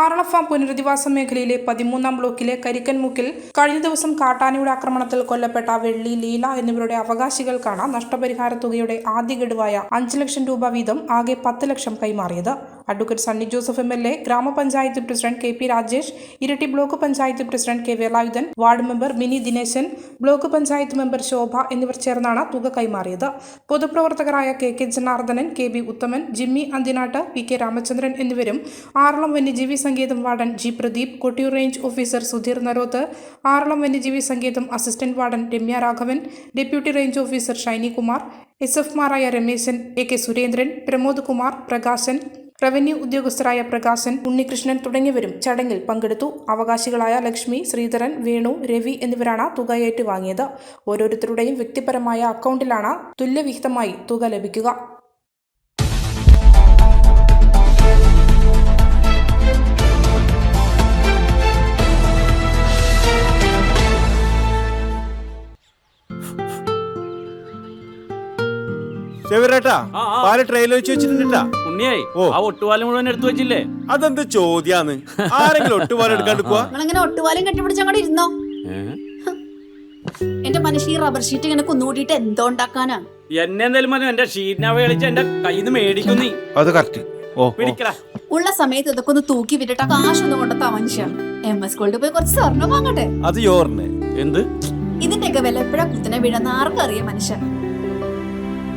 ആറളഫാം പുനരധിവാസ മേഖലയിലെ പതിമൂന്നാം ബ്ലോക്കിലെ കരിക്കൻമുക്കിൽ കഴിഞ്ഞ ദിവസം കാട്ടാനയുടെ ആക്രമണത്തിൽ കൊല്ലപ്പെട്ട വെള്ളി ലീല എന്നിവരുടെ അവകാശികൾക്കാണ് നഷ്ടപരിഹാര തുകയുടെ ആദ്യ ഗഡുവായ അഞ്ച് ലക്ഷം രൂപ വീതം ആകെ പത്ത് ലക്ഷം കൈമാറിയത്. Advocate Sunny Joseph M L A grama panchayat president K P Rajesh Iritty block panchayat president K Velayudhan ward member Mini Dineshan block panchayat member Shobha എന്നിവർ ചേർന്നാണ് തുക കൈമാറിയത്. പൊതുപ്രവർത്തകരായ K K Janardhanan K B Uthaman Jimmy Anthinattu P K Ramachandran എന്നിവരും ആറളം വന്യജീവി സങ്കേതം warden G Pradeep Kottiyoor range officer Sudheer Naroth Aralam വന്യജീവി സംഗീതം assistant warden Ramya Raghavan deputy range officer Shiny Kumar S എഫ്മാരായ Rameshan A K Surendran Pramod Kumar Prakashan revenue ഉദ്യോഗസ്ഥരായ Prakashan Unnikrishnan തുടങ്ങിയവരും ചടങ്ങിൽ പങ്കെടുത്തു. അവകാശികളായ ലക്ഷ്മി ശ്രീധരൻ വേണു രവി എന്നിവരാണ് തുക ഏറ്റുവാങ്ങിയത്. ഓരോരുത്തരുടെയും വ്യക്തിപരമായ അക്കൗണ്ടിലാണ് തുല്യവിഹിതമായി തുക ലഭിക്കുക. ചെവിറേട്ടാ ആ, ആ. പാൽ ട്രെയിലർ വെച്ച് വെച്ചിട്ടുണ്ടാ ഉണ്ണിയായി ആ ഒട്ടുപാലം മുഴുവൻ എടുത്തു വെച്ചില്ലേ? അതെന്ത് ചോദ്യാന്ന്? ആരെങ്കിലും ഒട്ടുപാലം എടുക്കാണ്ട് പോവാ നിങ്ങളിങ്ങനെ ഒട്ടുപാലം കെട്ടിപ്പിടിച്ച് അങ്ങോട്ട് ഇരുന്നോ? എന്റെ മനുഷ്യ ഈ റബ്ബർ ഷീറ്റ് ഇങ്ങനെ കുന്നുകൂട്ടിയിട്ട് എന്തോ ഉണ്ടാക്കാനാ? എന്നെ എന്തായാലും മതി എന്റെ ഷീറ്റിനെ കളിച്ച് എന്റെ കയ്യിൽ നിന്ന് മേടിക്കും നീ. അത് കറക്റ്റ് ഉള്ള സമയത്ത് ഇതൊക്കെ ഒന്ന് തൂക്കി വിട്ടിട്ട് കാശൊന്നും കൊണ്ടെത്താ മനുഷ്യ എം എസ് ഗോൾഡ് പോയി കുറച്ച് സ്വർണം വാങ്ങട്ടെ. അത് എന്ത്? ഇതിന്റെയൊക്കെ വില എപ്പോഴാ കുത്തനെ വീഴുന്ന ആർക്കറിയാം മനുഷ്യ.